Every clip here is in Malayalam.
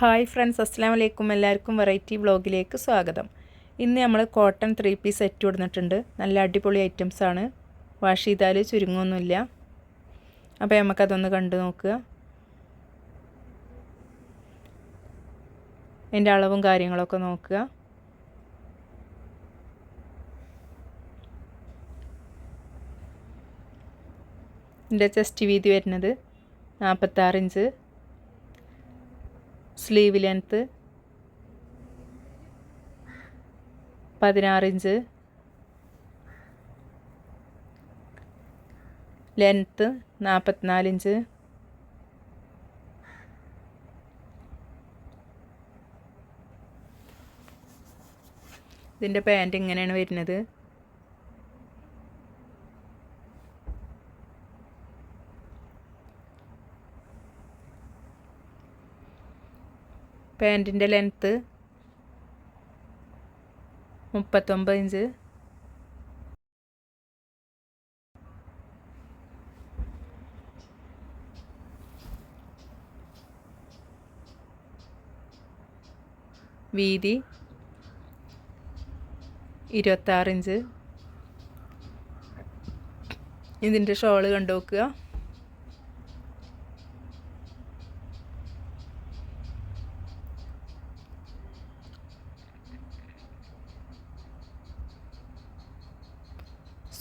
ഹായ് ഫ്രണ്ട്സ് അസ്സാം വലൈക്കും എല്ലാവർക്കും വെറൈറ്റി ബ്ലോഗിലേക്ക് സ്വാഗതം. ഇന്ന് നമ്മൾ കോട്ടൺ ത്രീ പീസ് സെറ്റ് കൊടുത്തിട്ടുണ്ട് നല്ല അടിപൊളി ഐറ്റംസ് ആണ്. വാഷ് ചെയ്താൽ ചുരുങ്ങൊന്നുമില്ല. അപ്പോൾ നമുക്കതൊന്ന് കണ്ടു നോക്കുക. എന്റെ അളവും കാര്യങ്ങളൊക്കെ നോക്കുക. എന്റെ ചെസ്റ്റ് വീതി വരുന്നത് നാൽപ്പത്താറ് ഇഞ്ച്. സ്ലീവ് ലെങ്ത്ത് പതിനാറിഞ്ച് ലെങ്ത്ത് നാൽപ്പത്തിനാലിഞ്ച് ഇതിന്റെ പാന്റ് ഇങ്ങനെയാണ് വരുന്നത്. പാന്റിന്റെ ലെങ്ത്ത് മുപ്പത്തൊമ്പത് ഇഞ്ച്. വീതി ഇരുപത്താറിഞ്ച് ഇതിന്റെ ഷോൾ കണ്ടു നോക്കുക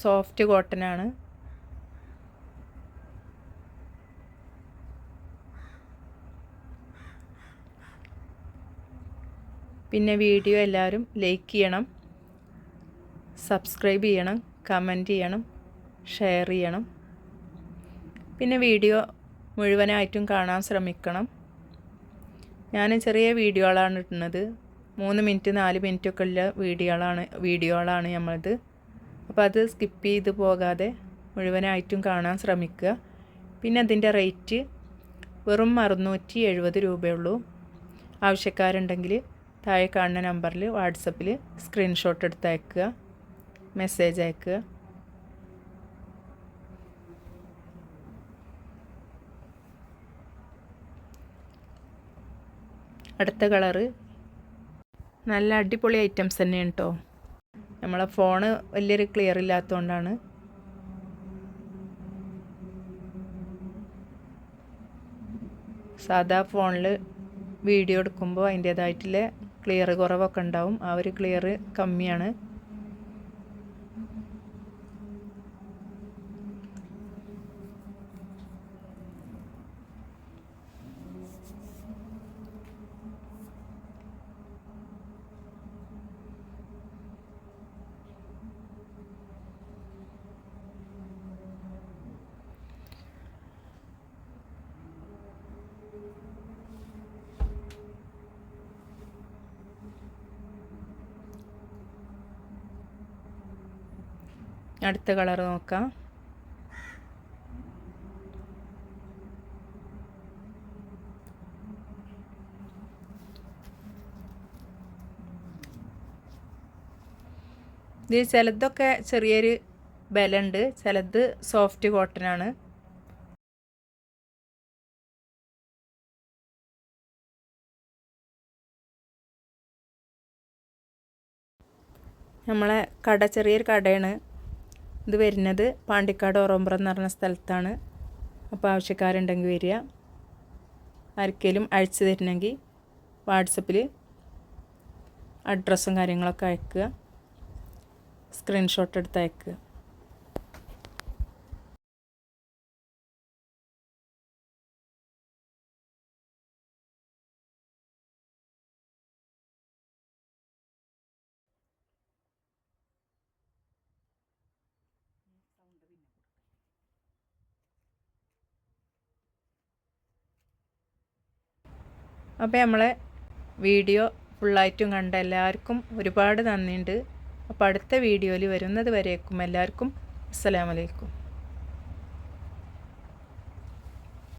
സോഫ്റ്റ് കോട്ടൺ ആണ്. പിന്നെ വീഡിയോ എല്ലാവരും ലൈക്ക് ചെയ്യണം സബ്സ്ക്രൈബ് ചെയ്യണം കമന്റ് ചെയ്യണം ഷെയർ ചെയ്യണം. പിന്നെ വീഡിയോ മുഴുവനായിട്ടും കാണാൻ ശ്രമിക്കണം. ഞാൻ ചെറിയ വീഡിയോകളാണ് ഇടുന്നത്. മൂന്ന് മിനിറ്റ് നാല് മിനിറ്റൊക്കെ ഉള്ള വീഡിയോകളാണ് വീഡിയോകളാണ് നമ്മളത് അപ്പോൾ അത് സ്കിപ്പ് ചെയ്ത് പോകാതെ മുഴുവനായിട്ടും കാണാൻ ശ്രമിക്കുക. പിന്നെ അതിന്റെ റേറ്റ് വെറും അറുന്നൂറ്റി എഴുപത് രൂപയുള്ളൂ. ആവശ്യക്കാരുണ്ടെങ്കിൽ താഴെ കാണുന്ന നമ്പറിൽ വാട്സപ്പിൽ സ്ക്രീൻഷോട്ട് എടുത്ത് അയക്കുക. മെസ്സേജ് അയക്കുക. അടുത്ത കളറ് നല്ല അടിപൊളി ഐറ്റംസ് തന്നെയാണ് കേട്ടോ നമ്മളെ ഫോണ് വലിയൊരു ക്ലിയർ ഇല്ലാത്തതുകൊണ്ടാണ് സാധാ ഫോണിൽ വീഡിയോ എടുക്കുമ്പോൾ അതിന്റേതായിട്ടുള്ള ക്ലിയർ കുറവൊക്കെ ഉണ്ടാവും. ആ ഒരു ക്ലിയർ കമ്മിയാണ്. അടുത്ത കളർ നോക്കാം. ഇത് ചിലതൊക്കെ ചെറിയൊരു ബലുണ്ട് ചിലത് സോഫ്റ്റ് കോട്ടനാണ് നമ്മളെ കട ചെറിയൊരു കടയാണ്. ഇത് വരുന്നത് പാണ്ടിക്കാട് ഓറോമ്പ്രം എന്ന് പറഞ്ഞ സ്ഥലത്താണ്. അപ്പോൾ ആവശ്യക്കാരുണ്ടെങ്കിൽ വരിക. ആർക്കെങ്കിലും അയച്ചു തരണമെങ്കിൽ വാട്സപ്പിൽ അഡ്രസ്സും കാര്യങ്ങളൊക്കെ അയക്കുക. സ്ക്രീൻഷോട്ട് എടുത്ത് അയക്കുക അപ്പോൾ നമ്മളെ വീഡിയോ ഫുള്ളായിട്ടും കണ്ട എല്ലാവർക്കും ഒരുപാട് നന്ദിയുണ്ട്. അപ്പോൾ അടുത്ത വീഡിയോയിൽ വരുന്നത് വരേക്കും എല്ലാവർക്കും അസ്സലാമലൈക്കും